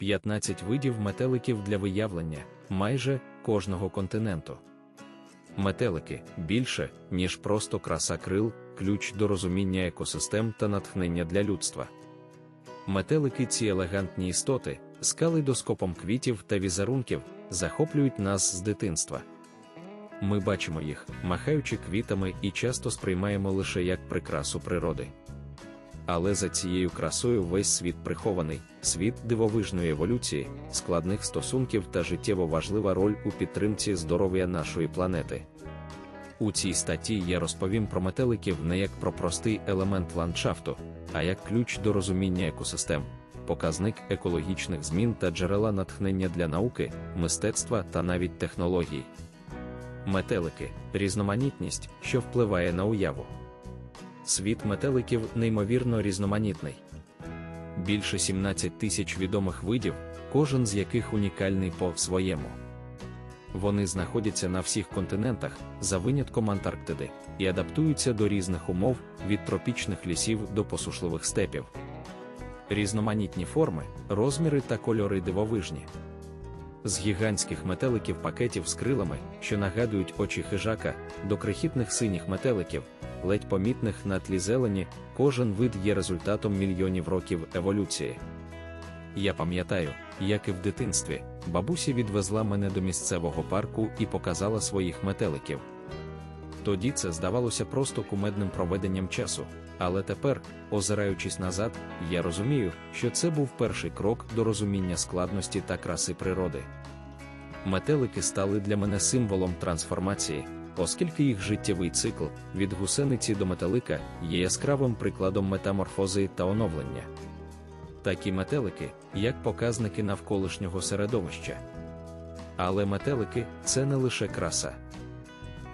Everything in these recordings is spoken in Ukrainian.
15 видів метеликів для виявлення майже кожного континенту. Метелики більше, ніж просто краса крил, ключ до розуміння екосистем та натхнення для людства. Метелики ці елегантні істоти, з калейдоскопом квітів та візерунків, захоплюють нас з дитинства. Ми бачимо їх, махаючи квітами, і часто сприймаємо лише як прикрасу природи. Але за цією красою весь світ прихований, світ дивовижної еволюції, складних стосунків та життєво важлива роль у підтримці здоров'я нашої планети. У цій статті я розповім про метеликів не як про простий елемент ландшафту, а як ключ до розуміння екосистем, показник екологічних змін та джерела натхнення для науки, мистецтва та навіть технологій. Метелики різноманітність, що впливає на уяву. Світ метеликів неймовірно різноманітний. Більше 17 тисяч відомих видів, кожен з яких унікальний по своєму. Вони знаходяться на всіх континентах, за винятком Антарктиди, і адаптуються до різних умов від тропічних лісів до посушливих степів. Різноманітні форми, розміри та кольори дивовижні. З гігантських метеликів пакетів з крилами, що нагадують очі хижака, до крихітних синіх метеликів, ледь помітних на тлі зелені, кожен вид є результатом мільйонів років еволюції. Я пам'ятаю, як і в дитинстві, бабуся відвезла мене до місцевого парку і показала своїх метеликів. Тоді це здавалося просто кумедним проведенням часу, але тепер, озираючись назад, я розумію, що це був перший крок до розуміння складності та краси природи. Метелики стали для мене символом трансформації, оскільки їх життєвий цикл від гусениці до метелика є яскравим прикладом метаморфози та оновлення. Такі метелики, як показники навколишнього середовища. Але метелики це не лише краса.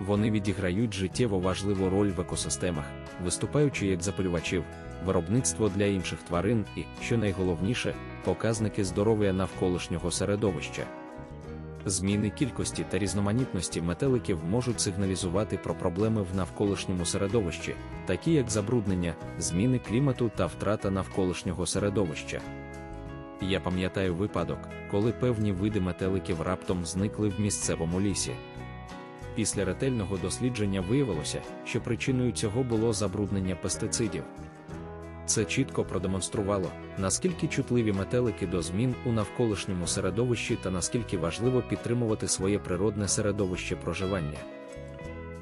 Вони відіграють життєво важливу роль в екосистемах, виступаючи як запалювачів, виробництво для інших тварин і, що найголовніше, показники здоров'я навколишнього середовища. Зміни кількості та різноманітності метеликів можуть сигналізувати про проблеми в навколишньому середовищі, такі як забруднення, зміни клімату та втрата навколишнього середовища. Я пам'ятаю випадок, коли певні види метеликів раптом зникли в місцевому лісі. Після ретельного дослідження виявилося, що причиною цього було забруднення пестицидів. Це чітко продемонструвало, наскільки чутливі метелики до змін у навколишньому середовищі та наскільки важливо підтримувати своє природне середовище проживання.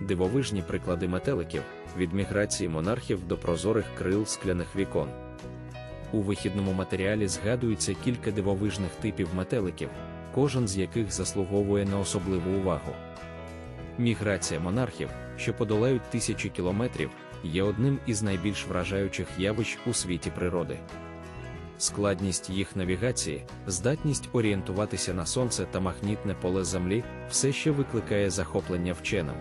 Дивовижні приклади метеликів від міграції монархів до прозорих крил скляних вікон. У вихідному матеріалі згадується кілька дивовижних типів метеликів, кожен з яких заслуговує на особливу увагу. Міграція монархів, що подолають тисячі кілометрів, є одним із найбільш вражаючих явищ у світі природи. Складність їх навігації, здатність орієнтуватися на сонце та магнітне поле Землі все ще викликає захоплення вченим.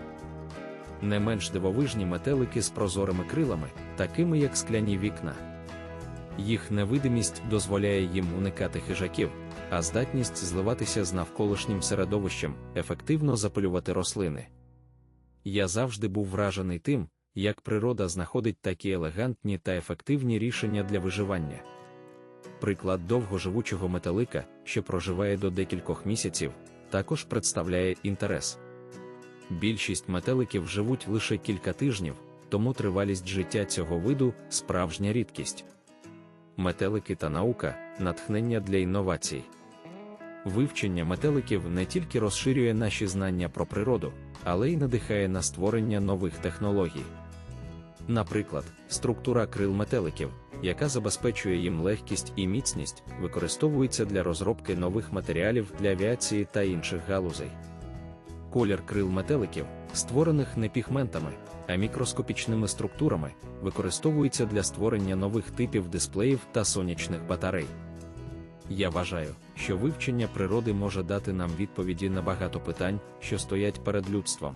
Не менш дивовижні метелики з прозорими крилами, такими як скляні вікна. Їх невидимість дозволяє їм уникати хижаків, а здатність зливатися з навколишнім середовищем, ефективно запалювати рослини. Я завжди був вражений тим, як природа знаходить такі елегантні та ефективні рішення для виживання. Приклад довгоживучого металика, що проживає до декількох місяців, також представляє інтерес. Більшість метеликів живуть лише кілька тижнів, тому тривалість життя цього виду справжня рідкість. Метелики та наука натхнення для інновацій. Вивчення метеликів не тільки розширює наші знання про природу, але й надихає на створення нових технологій. Наприклад, структура крил метеликів, яка забезпечує їм легкість і міцність, використовується для розробки нових матеріалів для авіації та інших галузей. Колір крил метеликів, створених не пігментами, а мікроскопічними структурами, використовується для створення нових типів дисплеїв та сонячних батарей. Я вважаю, що вивчення природи може дати нам відповіді на багато питань, що стоять перед людством.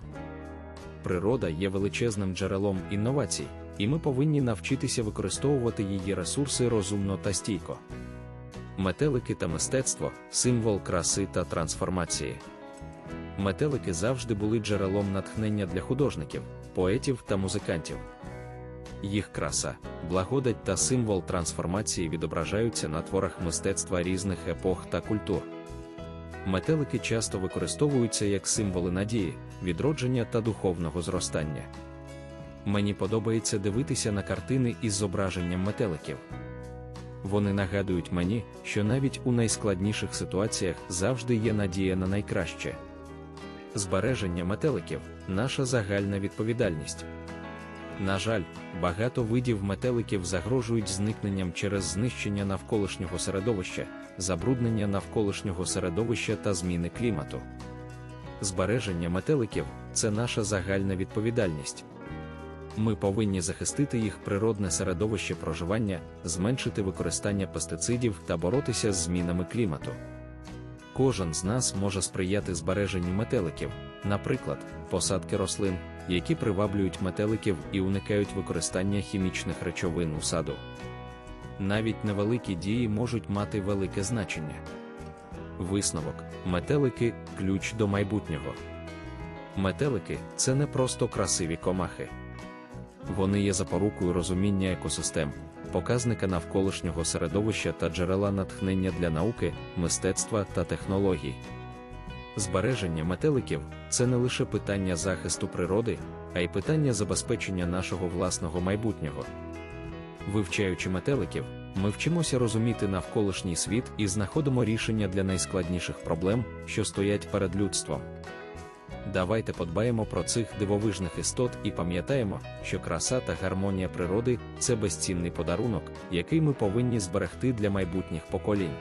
Природа є величезним джерелом інновацій, і ми повинні навчитися використовувати її ресурси розумно та стійко. Метелики та мистецтво символ краси та трансформації. Метелики завжди були джерелом натхнення для художників, поетів та музикантів. Їх краса, благодать та символ трансформації відображаються на творах мистецтва різних епох та культур. Метелики часто використовуються як символи надії, відродження та духовного зростання. Мені подобається дивитися на картини із зображенням метеликів. Вони нагадують мені, що навіть у найскладніших ситуаціях завжди є надія на найкраще. Збереження метеликів наша загальна відповідальність. На жаль, багато видів метеликів загрожують зникненням через знищення навколишнього середовища, забруднення навколишнього середовища та зміни клімату. Збереження метеликів це наша загальна відповідальність. Ми повинні захистити їх природне середовище проживання, зменшити використання пестицидів та боротися з змінами клімату. Кожен з нас може сприяти збереженню метеликів, наприклад, посадки рослин, які приваблюють метеликів і уникають використання хімічних речовин у саду. Навіть невеликі дії можуть мати велике значення. Висновок: метелики ключ до майбутнього. Метелики це не просто красиві комахи. Вони є запорукою розуміння екосистем, показника навколишнього середовища та джерела натхнення для науки, мистецтва та технологій. Збереження метеликів це не лише питання захисту природи, а й питання забезпечення нашого власного майбутнього. Вивчаючи метеликів, ми вчимося розуміти навколишній світ і знаходимо рішення для найскладніших проблем, що стоять перед людством. Давайте подбаємо про цих дивовижних істот і пам'ятаємо, що краса та гармонія природи це безцінний подарунок, який ми повинні зберегти для майбутніх поколінь.